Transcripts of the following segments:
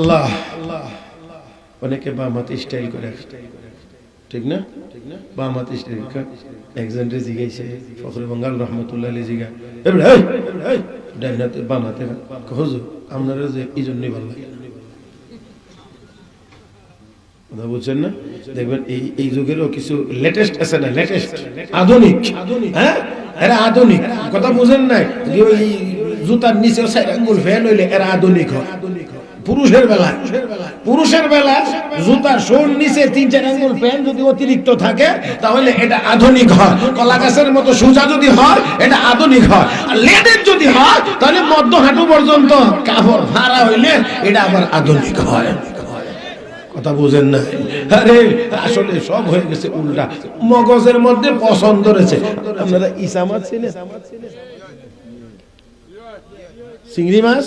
আল্লাহ। অনেকে বাম হাতে স্টাইল করে। ঠিক না? বাম হাতে স্টাইল একজন রে জিগাইছে ফখরে বঙ্গাল রহমতুল্লাহ জিগা ডান হাতে, বাম হাতে। হুজুর, আপনারা যে এই জন্যই ভালো লাগে। কথা না? দেখবেন এই এই যুগেরও কিছু লেটেস্ট আছে না? লেটেস্ট আধুনিক। হ্যাঁ? এরা আধুনিক। কথা বুঝেন ওই জুতার নিচে আঙ্গুল ফ্যান হইলে এরা আধুনিক হয়। পুরুষের বেলা। পুরুষের বেলা। জুতার শোর নিচে তিন চার আঙ্গুল ফ্যান যদি অতিরিক্ত থাকে তাহলে এটা আধুনিক হয়। কলা গাছের মতো সোজা যদি হয় এটা আধুনিক হয়। আর লেদের যদি হয় তাহলে মধ্য হাঁটু পর্যন্ত কাপড় ভাড়া হইলে এটা আবার আধুনিক হয়। কথা বুঝেন না আরে আসলে সব হয়ে গেছে উল্টা। মগজের মধ্যে পছন্দ রয়েছে। আপনারা ইসা মাছ? চিনেন চিংড়ি মাছ?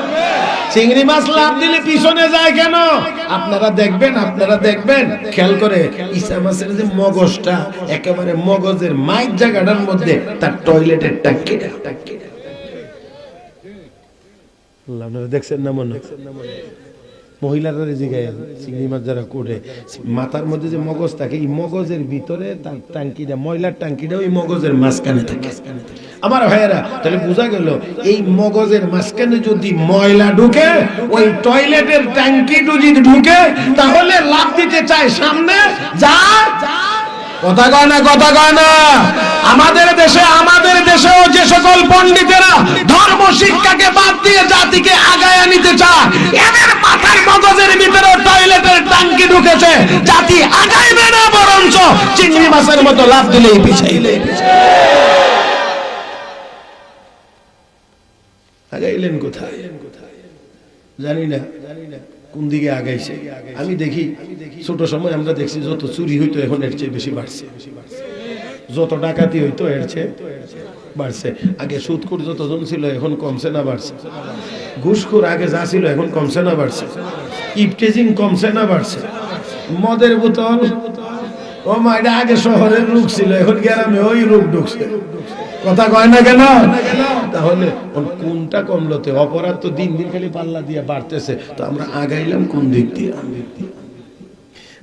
চিংড়ি মাছ লাভ দিলে পিছনে যায় কেন? আপনারা দেখবেন আপনারা দেখবেন। খেয়াল করে ইসা মাছের যে মগজটা, একেবারে মগজের মাইক জায়গাটার মধ্যে তার টয়লেটের টাঙ্কিটা আপনারা দেখছেন না মনে? মহিলারা জিগায় চিংড়ি মাছ যারা করে, মাথার মধ্যে যে মগজ থাকে, এই মগজের ভিতরে তার টাঙ্কিটা, ময়লার টাঙ্কিটা ওই মগজের মাঝখানে থাকে। আমার ভাইয়েরা, তাহলে বোঝা গেল, এই মগজের মাঝখানে যদি ময়লা ঢুকে, ওই টয়লেটের ট্যাঙ্কি যদি ঢুকে, তাহলে লাভ দিতে চায় সামনে, যা। কথা কয় না, কথা কয় না। আমাদের দেশে, আমাদের দেশেও যে সকল পণ্ডিতেরা ধর্ম, শিক্ষাকে বাদ দিয়ে জাতিকে আগায় নিতে চায়, এদের মাথার মগজের ভিতরে টয়লেটের টাঙ্কি ঢুকেছে। জাতি আগাইবে না, বরঞ্চ চিংড়ি মাছের মতো লাভ দিলেই পিছাইলে আগাইলেন কোথায়? জানি না। কোন দিকে আগাইছে? আমি দেখি, ছোট সময় আমরা দেখছি যত চুরি হইতো এখন এর চেয়ে বেশি বাড়ছে। যত ডাকাতি হইতো এর চেয়ে বাড়ছে। আগে সুদকুর যতজন ছিল এখন কমছে না বাড়ছে। ঘুষখোর আগে যা ছিল এখন কমছে না বাড়ছে। ইপটেজিং কমছে না বাড়ছে। মদের বোতল ও মা আগে শহরের রোগ ছিল, এখন গ্রামে ওই রোগ ঢুকছে। কথা কয় না কেন? তাহলে কোনটা কমলোতে অপরাধ তো দিন দিন খালি পাল্লা দিয়ে বাড়তেছে। তো আমরা আগাইলাম কোন দিক দিয়ে?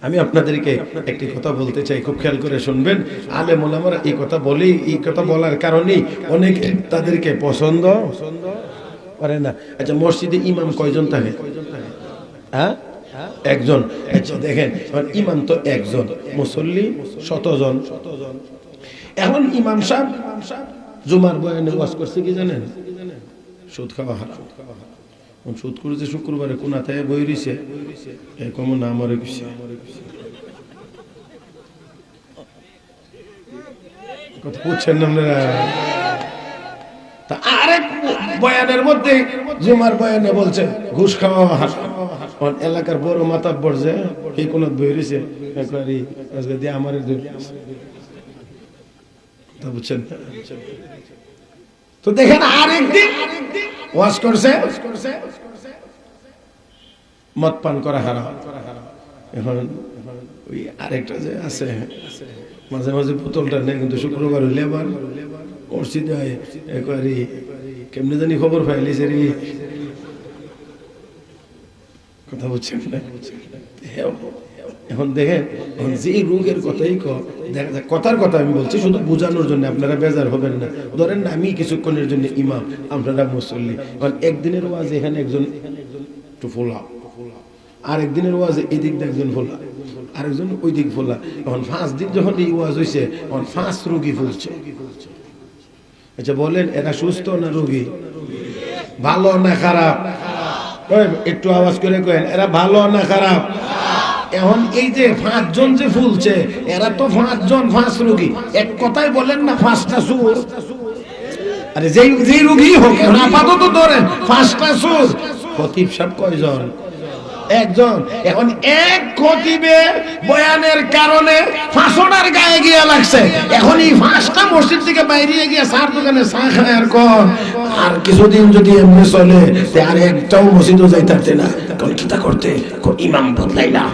আমি আপনাদেরকে একটি কথা বলতে চাই, খুব খেয়াল করে শুনবেন। আলে মোলামারা এই কথা বলেই, এই কথা বলার কারণেই অনেকে তাদেরকে পছন্দ করে না। আচ্ছা মসজিদে ইমাম কয়জন থাকে? হ্যাঁ? একজন আচ্ছা দেখেন ইমাম তো একজন, মুসল্লি শতজন। এখন ইমাম সাহেব জুমার বয়ানে ওয়াজ করছে কি জানেন? সুদ খাওয়া হারাম। কোন সুদ করেছে শুক্রবারে, কোনাতে বই রইছে এরকম না মরে গেছে বুঝছেন না আপনারা? তা আরেক বয়ানের মধ্যে জুমার বয়ানে বলছে, ঘুষ খাওয়া হারাম। এলাকার বড় মাথা পড়ছে এই কোন একবারই আজকে দিয়ে আমার তা বুঝছেন? তো দেখেন আরেকদিন ওয়াজ করছে, মদ পান করা হারা এখন ওই আরেকটা যে আছে, মাঝে মাঝে বোতলটা নেই, কিন্তু শুক্রবার হইলে আবার কেমনি জানি খবর পাইলিছে রে কথা বুঝছেন এখন দেখেন এখন যে রোগের কথাই দেখা কথার কথা আমি বলছি, শুধু বোঝানোর জন্য, আপনারা বেজার হবেন না। ধরেন না আমি কিছুক্ষণের জন্য ইমাম, আপনারা মুসল্লি। কারণ একদিনের ওয়াজ এখানে একজন একটু ফোলা। আর একদিনের ওয়াজ এদিক দিয়ে একজন ফোলা। আরেকজন ওই দিক ফোলা। এখন পাঁচ দিন যখন এই ওয়াজ হয়েছে তখন পাঁচ রোগী ফুলছে। আচ্ছা বলেন, এরা সুস্থ না রোগী? ভালো না খারাপ? একটু আওয়াজ করে কেন এরা ভালো না খারাপ? এখন এই যে পাঁচজন যে ফুলছে, এরা তো পাঁচজন পাঁচ রোগী। এক কথাই বলেন না, পাঁচটা সুর আরে যেই যেই রোগী হোক আপাতত ধরেন, পাঁচটা সুর খতিব সাহেব কয়জন? একজন। এখন এক খতিবের বয়ানের কারণে ফাঁসোটার গায়ে গিয়ে লাগছে। এখন এই ফাঁসটা মসজিদ থেকে বাইরে গিয়ে সার দোকানে চা খায় আর কর আর কিছুদিন যদি এমনি চলে আর একটাও মসজিদও যাইতে না। কলকাতা কিতা করতে? ইমাম বদলাইলা